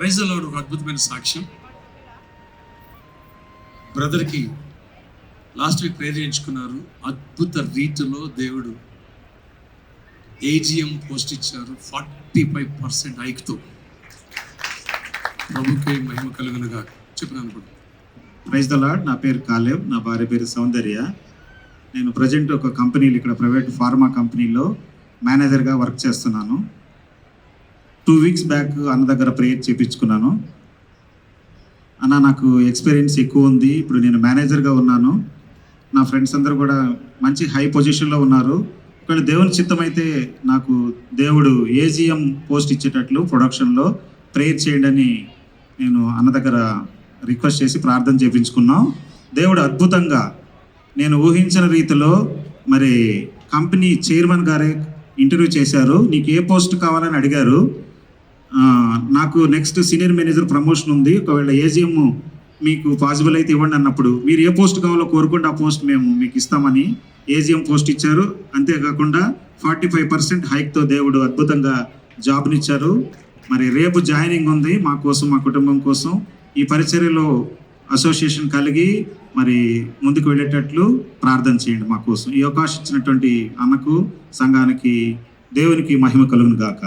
ప్రైజ్లో ఒక అద్భుతమైన సాక్ష్యం. బ్రదర్కి లాస్ట్ వీక్ ప్రేర్ చేయించుకున్నారు. అద్భుత రీతిలో దేవుడు ఏజిఎం పోస్ట్ ఇచ్చారు. ఫార్టీ ఫైవ్ పర్సెంట్ హైక్తో. ప్రభుకి మహిమ కలుగునుగా చెప్పినాను కూడా ప్రైజ్ ద లాడ్ నా పేరు కాలేవ్ నా భార్య పేరు సౌందర్య. నేను ప్రజెంట్ ఒక కంపెనీలో ఇక్కడ ప్రైవేట్ ఫార్మా కంపెనీలో మేనేజర్గా వర్క్ చేస్తున్నాను. టూ వీక్స్ బ్యాక్ అన్న దగ్గర ప్రేయర్ చేపించుకున్నాను. అన్న నాకు ఎక్స్పీరియన్స్ ఎక్కువ ఉంది. ఇప్పుడు నేను మేనేజర్గా ఉన్నాను. నా ఫ్రెండ్స్ అందరూ కూడా మంచి హై పొజిషన్లో ఉన్నారు. ఒకవేళ దేవుని చిత్తం అయితే నాకు దేవుడు ఏజిఎం పోస్ట్ ఇచ్చేటట్లు ప్రొడక్షన్లో ప్రేయర్ చేయండి అని నేను అన్న దగ్గర రిక్వెస్ట్ చేసి ప్రార్థన చేయించుకున్నాం దేవుడు అద్భుతంగా నేను ఊహించిన రీతిలో మరి కంపెనీ చైర్మన్ గారే ఇంటర్వ్యూ చేశారు. నీకు ఏ పోస్ట్ కావాలని అడిగారు. నాకు నెక్స్ట్ సీనియర్ మేనేజర్ ప్రమోషన్ ఉంది. ఒకవేళ ఏజిఎం మీకు పాసిబుల్ అయితే ఇవ్వండి అన్నప్పుడు మీరు ఏ పోస్ట్ కావాలో కోరుకుంటే ఆ పోస్ట్ మేము మీకు ఇస్తామని ఏజిఎం పోస్ట్ ఇచ్చారు. అంతేకాకుండా ఫార్టీ ఫైవ్ పర్సెంట్ హైక్తో దేవుడు అద్భుతంగా జాబ్నిచ్చారు మరి రేపు జాయినింగ్ ఉంది మా కోసం మా కుటుంబం కోసం. ఈ పరిచర్యలో అసోసియేషన్ కలిగి మరి ముందుకు వెళ్ళేటట్లు ప్రార్థన చేయండి మా కోసం. ఈ అవకాశం ఇచ్చినటువంటి అన్నకు సంఘానికి దేవునికి మహిమ కలుగును గాక.